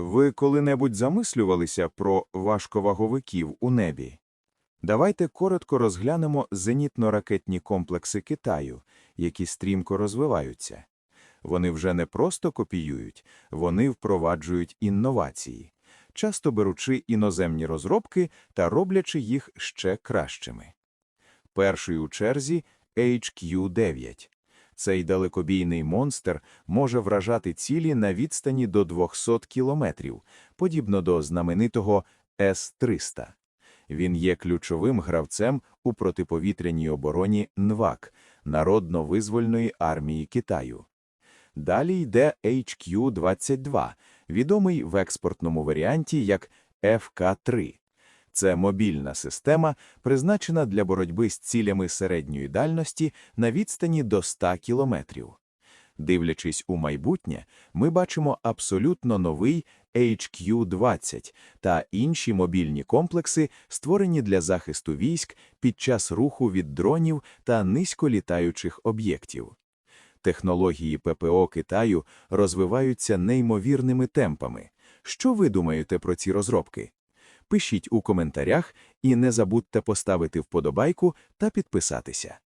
Ви коли-небудь замислювалися про важковаговиків у небі? Давайте коротко розглянемо зенітно-ракетні комплекси Китаю, які стрімко розвиваються. Вони вже не просто копіюють, вони впроваджують інновації, часто беручи іноземні розробки та роблячи їх ще кращими. Перший у черзі HQ-9. Цей далекобійний монстр може вражати цілі на відстані до 200 кілометрів, подібно до знаменитого С-300. Він є ключовим гравцем у протиповітряній обороні НВАК – Народно-визвольної армії Китаю. Далі йде HQ-22, відомий в експортному варіанті як ФК-3. Це мобільна система, призначена для боротьби з цілями середньої дальності на відстані до 100 кілометрів. Дивлячись у майбутнє, ми бачимо абсолютно новий HQ-20 та інші мобільні комплекси, створені для захисту військ під час руху від дронів та низьколітаючих об'єктів. Технології ППО Китаю розвиваються неймовірними темпами. Що ви думаєте про ці розробки? Пишіть у коментарях і не забудьте поставити вподобайку та підписатися.